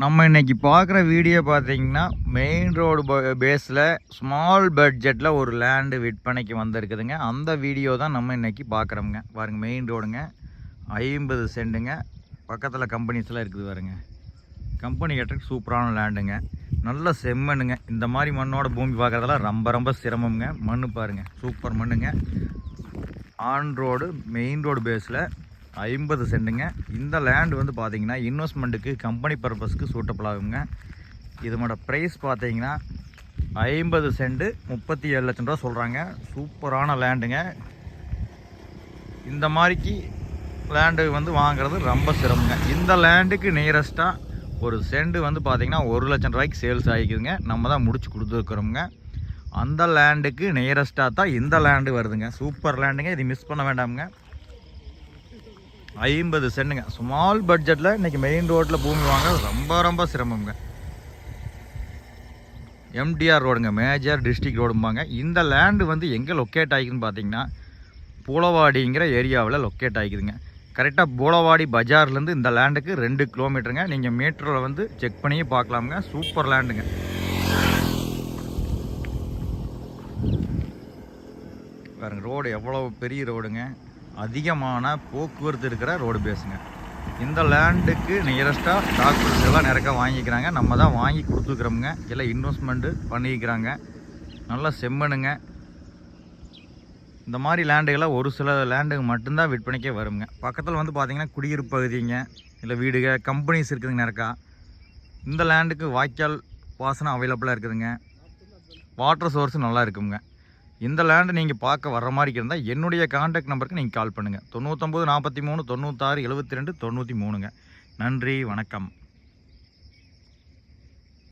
நம்ம இன்னைக்கு பார்க்குற வீடியோ பார்த்தீங்கன்னா மெயின் ரோடு பேஸில் ஸ்மால் பட்ஜெட்டில் ஒரு லேண்டு விற்பனைக்கு வந்திருக்குதுங்க. அந்த வீடியோ தான் நம்ம இன்னைக்கு பார்க்குறோமுங்க. பாருங்கள் மெயின் ரோடுங்க ஐம்பது சென்ட்டுங்க பக்கத்தில் கம்பெனிஸ்லாம் இருக்குது பாருங்க. கம்பெனி கட்டுறதுக்கு சூப்பரான லேண்டுங்க நல்ல செம்மண்ணுங்க. இந்த மாதிரி மண்ணோட பூமி பார்க்குறதெல்லாம் ரொம்ப ரொம்ப சிரமம்ங்க. மண்ணு பாருங்க. சூப்பர் மண்ணுங்க. ஆன் ரோடு மெயின் ரோடு பேஸில் ஐம்பது சென்ட்டுங்க. இந்த லேண்ட் வந்து பார்த்தீங்கன்னா இன்வெஸ்ட்மெண்ட்டுக்கு கம்பெனி பர்பஸ்க்கு சூட்டபிள் ஆகுங்க. இதனோட ப்ரைஸ் பார்த்தீங்கன்னா ஐம்பது சென்ட்டு முப்பத்தி ஏழு லட்சம் ரூபா சொல்கிறாங்க சூப்பரான லேண்டுங்க இந்த மாதிரிக்கு லேண்டு வந்து வாங்குறது ரொம்ப சிரமங்க. இந்த லேண்டுக்கு நியரஸ்ட்டாக ஒரு செண்டு வந்து பார்த்தீங்கன்னா ஒரு லட்சம் ரூபாய்க்கு சேல்ஸ் ஆகிக்குதுங்க. நம்ம தான் முடிச்சு கொடுத்துருக்குறோமுங்க. அந்த லேண்டுக்கு நியரஸ்ட்டாக தான் இந்த லேண்டு வருதுங்க. சூப்பர் லேண்டுங்க இது மிஸ் பண்ண வேண்டாமுங்க. ஐம்பது சென்ட்டுங்க ஸ்மால் பட்ஜெட்டில் இன்றைக்கி மெயின் ரோட்டில் பூமி வாங்க ரொம்ப ரொம்ப சிரமங்க எம்டிஆர் ரோடுங்க மேஜர் டிஸ்ட்ரிக் ரோடும்பாங்க இந்த லேண்டு வந்து எங்கே லொக்கேட் ஆகிக்குதுன்னு பார்த்தீங்கன்னா பூலவாடிங்கிற ஏரியாவில் லொக்கேட் ஆகிக்குதுங்க கரெக்டாக பூலவாடி பஜார்லேருந்து இந்த லேண்டுக்கு ரெண்டு கிலோமீட்டருங்க நீங்கள் மீட்டரில் வந்து செக் பண்ணியே பார்க்கலாமுங்க சூப்பர் லேண்டுங்க பாருங்க ரோடு எவ்வளோ பெரிய ரோடுங்க அதிகமான போக்குவரத்து இருக்கிற ரோடு பேஸுங்க இந்த லேண்டுக்கு நியரஸ்ட்டாக டாக்டர்ஸ் எல்லாம் நிறைய வாங்கிக்கிறாங்க. நம்ம தான் வாங்கி கொடுத்துக்கிறோமுங்க எல்லாம் இன்வெஸ்ட்மெண்ட்டு பண்ணிக்கிறாங்க. நல்லா செம்மனுங்க இந்த மாதிரி லேண்டுகளை ஒரு சில லேண்டுக்கு மட்டும்தான் விற்பனைக்கே வருங்க. பக்கத்தில் வந்து பார்த்திங்கன்னா குடியிருப்பு பகுதிங்க. இல்லை வீடுக கம்பெனிஸ் இருக்குதுங்க நிறக்கா இந்த லேண்டுக்கு வாய்க்கால் பாசனம் அவைலபிளாக இருக்குதுங்க. வாட்டர் சோர்ஸ் நல்லா இருக்குங்க. இந்த லேண்டை நீங்கள் பார்க்க வர மாதிரி இருந்தால் என்னுடைய காண்டாக்ட் நம்பருக்கு நீங்கள் கால் பண்ணுங்கள் தொண்ணூத்தொம்பது நாற்பத்தி மூணு தொண்ணூத்தாறு எழுபத்தி ரெண்டு தொண்ணூற்றி மூணுங்க. நன்றி வணக்கம்.